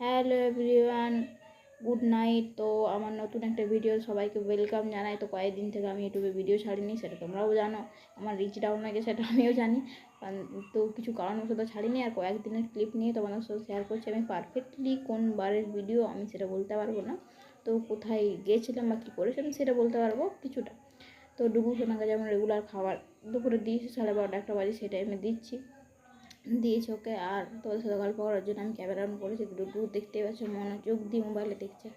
Hello everyone, good night. তো আমার নতুন একটা ভিডিও সবাইকে ওয়েলকাম জানাই। তো কয়েকদিন থেকে আমি ইউটিউবে ভিডিও ছাড়িনি, সেটা তোমরাও জানো। আমার রিচ ডাউন হয়ে গেছে সেটা আমিও জানি। তো কিছু কারণবশত ছাড়িনি, আর কয়েকদিনের ক্লিপ নিয়ে তোমাদের সাথে শেয়ার করছি। আমি পারফেক্টলি কোন বারের ভিডিও আমি সেটা বলতে পারব না। তো কোথায় গিয়েছিলাম বা কী করেছিলাম সেটা বলতে পারব কিছুটা। তো ডুবু সোনাকে যেমন রেগুলার খাবার দুপুরে দিয়েছি সাড়ে বারোটা, একটা বাজে সেই টাইমে দিচ্ছি। দিয়েছি ওকে। আর তোদের সাথে গল্প করার জন্য আমি ক্যামেরা অন করেছি, দুটো দেখতে পাচ্ছ, মনোযোগ দিয়ে মোবাইলে দেখছে।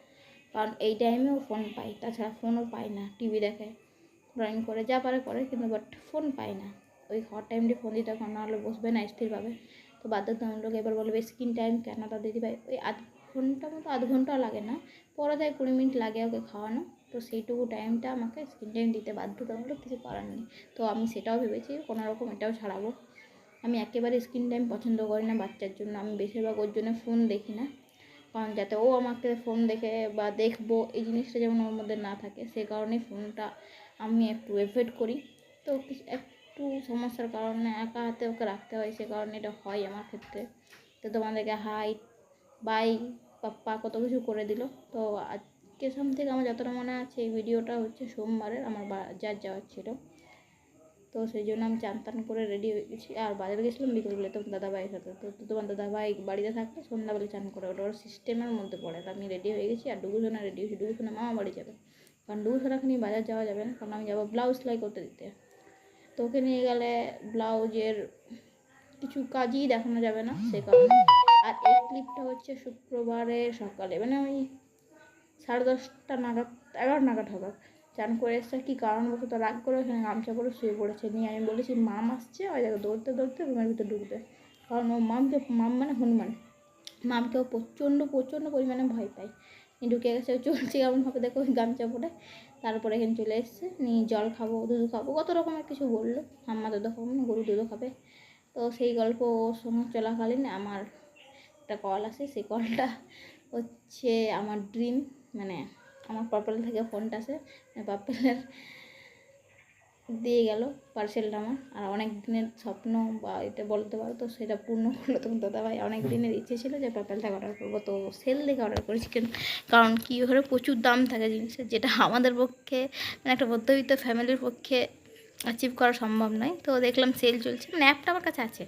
কারণ এই টাইমেও ফোন পাই তাছাড়া ফোনও পায় না টিভি দেখে ড্রয়িং করে, যা পারে করে, কিন্তু বাট ফোন পায় না। ওই খাওয়ার টাইমটি ফোন দিতে তখন নাহলে বসবে না, স্থিরভাবে। তো বাধ্যতামূলক এবার বলবে স্ক্রিন টাইম কেন তা দিদি ভাই ওই আধ ঘণ্টা মতো, আধ ঘন্টাও লাগে না। পরে দেয় কুড়ি মিনিট লাগে ওকে খাওয়ানো। তো সেইটুকু টাইমটা আমাকে স্ক্রিন টাইম দিতে বাধ্যতামূলক, কিছু করার নেই। তো আমি সেটাও ভেবেছি, কোনো রকম এটাও ছাড়াবো। আমি একেবারে স্ক্রিন টাইম পছন্দ করি না বাচ্চার জন্য। আমি বেশিরভাগ ওর জন্য ফোন দেখি না। কারণ যাতে ও আমাকে ফোন দেখে বা দেখব, এই জিনিসটা যেমন ওর মধ্যে না থাকে। সে কারণে ফোনটা আমি একটু এভয়েড করি। তো একটু সমস্যার কারণে একা হাতে ওকে রাখতে হয়, সে কারণে এটা হয় আমার ক্ষেত্রে। তো তোমাদেরকে হাই বাই পাপ্পা কত কিছু করে দিল। তো আজকে সাম থেকে আমার যতটা মনে আছে এই ভিডিওটা হচ্ছে সোমবারের, আমার বাজার যাওয়ার ছিল। তো সেই জন্য আমি চান টান করে রেডি হয়ে গেছি। আর বাজারে গেছিলাম বিকেলবেলা তোমার দাদাভাইয়ের সাথে। তো তোমার দাদাভাই বাড়িতে থাকলে সন্ধ্যাবেলা চান করে ওটা ওর সিস্টেমের মধ্যে পড়ে। আমি রেডি হয়ে গেছি, আর ডুগুসোনা রেডি হয়েছি। ডুগুসোনা মামা বাড়ি যাবে। কারণ ডুগুসোনাকে নিয়ে বাজার যাওয়া যাবে না, কারণ আমি যাব ব্লাউজ সেলাই করতে দিতে। তো ওকে নিয়ে গেলে ব্লাউজের কিছু কাজই দেখানো যাবে না, সে কারণে। আর এই ক্লিপটা হচ্ছে শুক্রবারে সকালে মানে ওই সাড়ে দশটা নাগাদ এগারো নাগাদ হবে। চান করে এসছে কী কারণবশত রাগ করে ওখানে গামছা করে শুয়ে পড়েছে। নিয়ে আমি বলেছি, মাম আসছে? ওই জায়গায় দৌড়তে দৌড়তে রুমের ভিতরে ঢুকবে। কারণ ও মামকে মাম মানে হনুমান। মামকেও প্রচণ্ড প্রচণ্ড পরিমাণে ভয় পায়। ঢুকে গেছে চলছে কেমনভাবে দেখো ওই গামছা পরে। তারপরে এখানে চলে এসছে, নিয়ে জল খাব, দুধ খাব, কত রকমের কিছু বলল। হাম্মা দুধ খাব গরু দুধও খাবে। তো সেই গল্প সঙ্গে চলাকালীন আমার একটা কল আসে। সেই কলটা হচ্ছে আমার ড্রিম মানে আমার পার্পেল থেকে ফোনটা আসে পার্পেলের দিয়ে গেল পার্সেলটা আমার। আর অনেক দিনের স্বপ্ন বা এটা বলতে পারো তো সেটা পূর্ণ করল তখন দাদাভাই অনেক দিনের ইচ্ছে ছিল যে পার্পেল থেকে অর্ডার করব তো সেল দেখে অর্ডার করেছি। কারণ কী হলে প্রচুর দাম থাকে জিনিসের যেটা আমাদের পক্ষে মানে একটা মধ্যবিত্ত ফ্যামিলির পক্ষে অ্যাচিভ করা সম্ভব নয়। তো দেখলাম সেল চলছে মানে অ্যাপটা আমার কাছে আছে।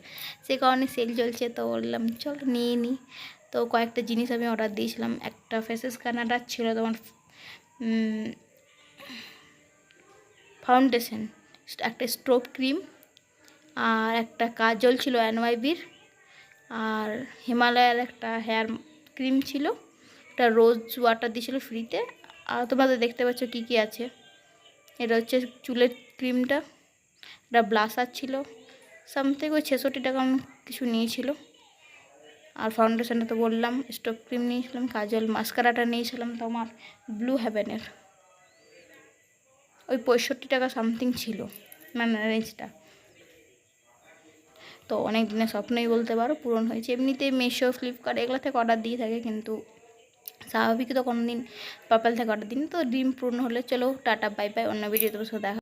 সে কারণে সেল চলছে তো বললাম চল নিয়ে নিই তো কয়েকটা জিনিস আমি অর্ডার দিয়েছিলাম। একটা ফেসেস স্ক্যানারটা ছিল তোমার ফাউন্ডেশন, একটা স্ট্রোপ ক্রিম আর একটা কাজল ছিল এনওয়াইবির আর হিমালয়ের একটা হেয়ার ক্রিম ছিল, একটা রোজ ওয়াটার দিয়েছিলো ফ্রিতে। আর তোমাদের দেখতে পাচ্ছ কী কী আছে। এটা হচ্ছে চুলের ক্রিমটা, একটা ব্লাসার ছিল সামথিং ওই ছেষট্টি টাকা কিছু নিয়েছিল। আর ফাউন্ডেশনটা তো বললাম স্টোভ ক্রিম নিয়েছিলাম, কাজল মাস্কারাটা নিয়েছিলাম তোমার ব্লু হ্যাভেনের ওই পঁয়ষট্টি টাকা সামথিং ছিল মানে রেঞ্জটা তো অনেক দিনের স্বপ্নই বলতে পারো, পূরণ হয়েছে। এমনিতেই মেশো ফ্লিপকার্ট এগুলো থেকে অর্ডার দিয়ে থাকে, কিন্তু স্বাভাবিক তো কোনো দিন পাপাল থেকে অর্ডার দিন তো ডিম পূর্ণ হলে চলো, টাটা বাই বাই অন্য ভিডিও তোর সাথে দেখা